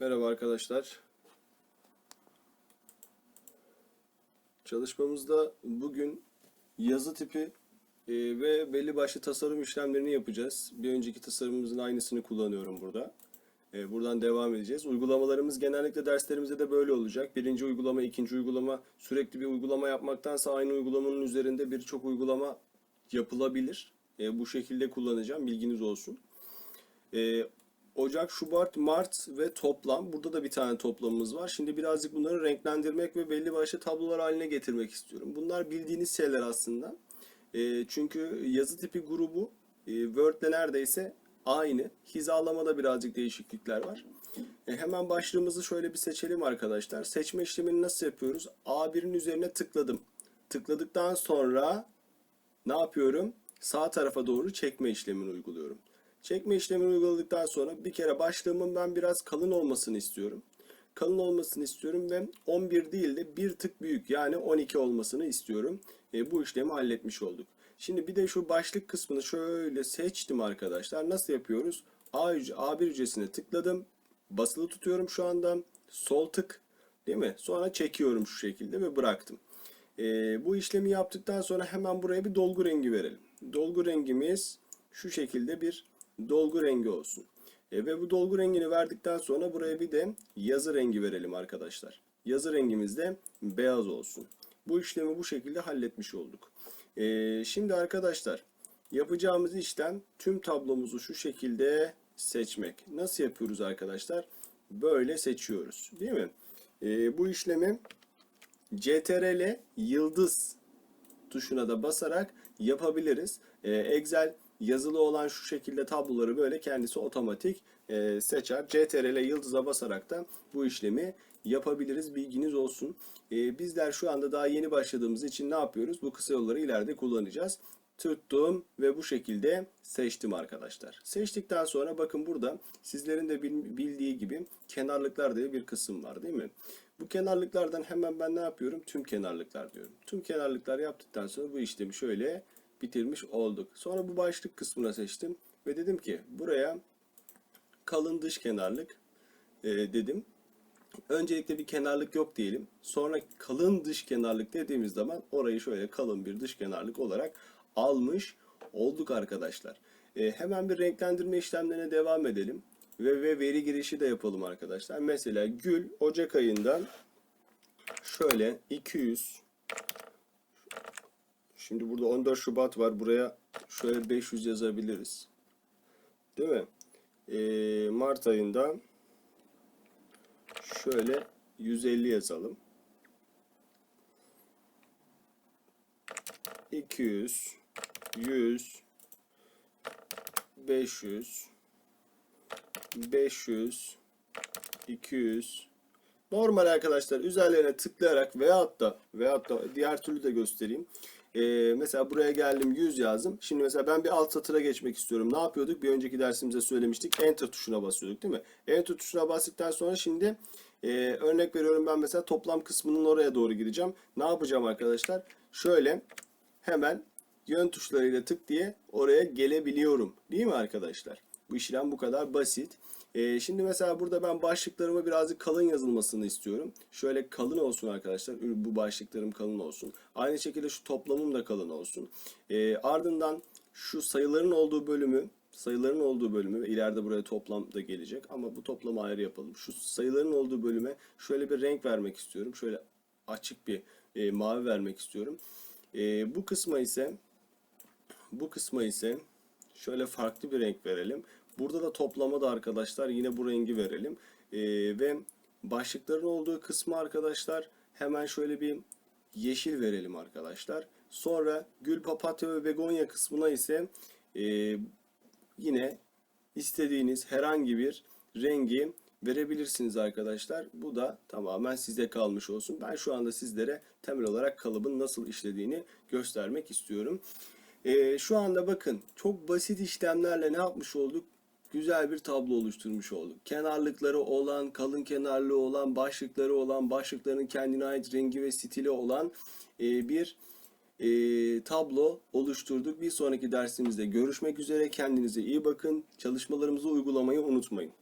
Merhaba arkadaşlar. Çalışmamızda bugün yazı tipi e, ve belli başlı tasarım işlemlerini yapacağız. Bir önceki tasarımımızın aynısını kullanıyorum burada. E, buradan devam edeceğiz. Uygulamalarımız genellikle derslerimizde de böyle olacak. Birinci uygulama, ikinci uygulama sürekli bir uygulama yapmaktansa aynı uygulamanın üzerinde birçok uygulama yapılabilir. E, bu şekilde kullanacağım. Bilginiz olsun. Ocak, Şubat, Mart ve toplam. Burada da bir tane toplamımız var. Şimdi birazcık bunları renklendirmek ve belli başlı tablolar haline getirmek istiyorum. Bunlar bildiğiniz şeyler aslında. E, çünkü yazı tipi grubu e, Word'le neredeyse aynı. Hizalamada birazcık değişiklikler var. E, hemen başlığımızı şöyle bir seçelim arkadaşlar. Seçme işlemini nasıl yapıyoruz? A1'in üzerine tıkladım. Tıkladıktan sonra ne yapıyorum? Sağ tarafa doğru çekme işlemini uyguluyorum. Çekme işlemini uyguladıktan sonra bir kere başlığımın ben biraz kalın olmasını istiyorum. Kalın olmasını istiyorum ve 11 değil de bir tık büyük yani 12 olmasını istiyorum. E, bu işlemi halletmiş olduk. Şimdi bir de şu başlık kısmını şöyle seçtim arkadaşlar. Nasıl yapıyoruz? A, hüc- A1 hücresine tıkladım. Basılı tutuyorum şu anda. Sol tık değil mi? Sonra çekiyorum şu şekilde ve bıraktım. E, bu işlemi yaptıktan sonra hemen buraya bir dolgu rengi verelim. Dolgu rengimiz şu şekilde bir dolgu rengi olsun. E, ve bu dolgu rengini verdikten sonra buraya bir de yazı rengi verelim arkadaşlar. Yazı rengimiz de beyaz olsun. Bu işlemi bu şekilde halletmiş olduk. E, şimdi arkadaşlar yapacağımız işlem tüm tablomuzu şu şekilde seçmek. Nasıl yapıyoruz arkadaşlar? Böyle seçiyoruz değil mi? E, bu işlemi CTRL yıldız tuşuna da basarak yapabiliriz. Ee, Excel yazılı olan şu şekilde tabloları böyle kendisi otomatik e, seçer. CTRL yıldıza basarak da bu işlemi yapabiliriz. Bilginiz olsun. Ee, bizler şu anda daha yeni başladığımız için ne yapıyoruz? Bu kısa yolları ileride kullanacağız. Tuttum ve bu şekilde seçtim arkadaşlar. Seçtikten sonra bakın burada sizlerin de bil- bildiği gibi kenarlıklar diye bir kısım var değil mi? Bu kenarlıklardan hemen ben ne yapıyorum? Tüm kenarlıklar diyorum. Tüm kenarlıklar yaptıktan sonra bu işlemi şöyle bitirmiş olduk. Sonra bu başlık kısmına seçtim ve dedim ki buraya kalın dış kenarlık e, dedim. Öncelikle bir kenarlık yok diyelim. Sonra kalın dış kenarlık dediğimiz zaman orayı şöyle kalın bir dış kenarlık olarak almış olduk arkadaşlar. E, hemen bir renklendirme işlemlerine devam edelim. Ve, ve veri girişi de yapalım arkadaşlar. Mesela Gül Ocak ayından şöyle 200 Şimdi burada 14 Şubat var. Buraya şöyle 500 yazabiliriz. Değil mi? E, Mart ayında şöyle 150 yazalım. 200 100 500 500 200 Normal arkadaşlar üzerlerine tıklayarak veyahut da veyahut da diğer türlü de göstereyim. Ee, mesela buraya geldim 100 yazdım. Şimdi mesela ben bir alt satıra geçmek istiyorum. Ne yapıyorduk? Bir önceki dersimizde söylemiştik. Enter tuşuna basıyorduk değil mi? Enter tuşuna bastıktan sonra şimdi e, örnek veriyorum ben mesela toplam kısmının oraya doğru gideceğim. Ne yapacağım arkadaşlar? Şöyle hemen yön tuşlarıyla tık diye oraya gelebiliyorum. Değil mi arkadaşlar? Bu işlem bu kadar basit. Ee, şimdi mesela burada ben başlıklarıma birazcık kalın yazılmasını istiyorum. Şöyle kalın olsun arkadaşlar. Bu başlıklarım kalın olsun. Aynı şekilde şu toplamım da kalın olsun. Ee, ardından şu sayıların olduğu bölümü sayıların olduğu bölümü ve ileride buraya toplam da gelecek ama bu toplamı ayrı yapalım. Şu sayıların olduğu bölüme şöyle bir renk vermek istiyorum. Şöyle açık bir e, mavi vermek istiyorum. E, bu kısma ise bu kısma ise şöyle farklı bir renk verelim. Burada da toplama da arkadaşlar yine bu rengi verelim. Ee, ve başlıkların olduğu kısmı arkadaşlar hemen şöyle bir yeşil verelim arkadaşlar. Sonra gül, papatya ve begonya kısmına ise e, yine istediğiniz herhangi bir rengi verebilirsiniz arkadaşlar. Bu da tamamen size kalmış olsun. Ben şu anda sizlere temel olarak kalıbın nasıl işlediğini göstermek istiyorum. Ee, şu anda bakın çok basit işlemlerle ne yapmış olduk? Güzel bir tablo oluşturmuş olduk. Kenarlıkları olan, kalın kenarlı olan, başlıkları olan, başlıkların kendine ait rengi ve stili olan e, bir e, tablo oluşturduk. Bir sonraki dersimizde görüşmek üzere. Kendinize iyi bakın. Çalışmalarımızı uygulamayı unutmayın.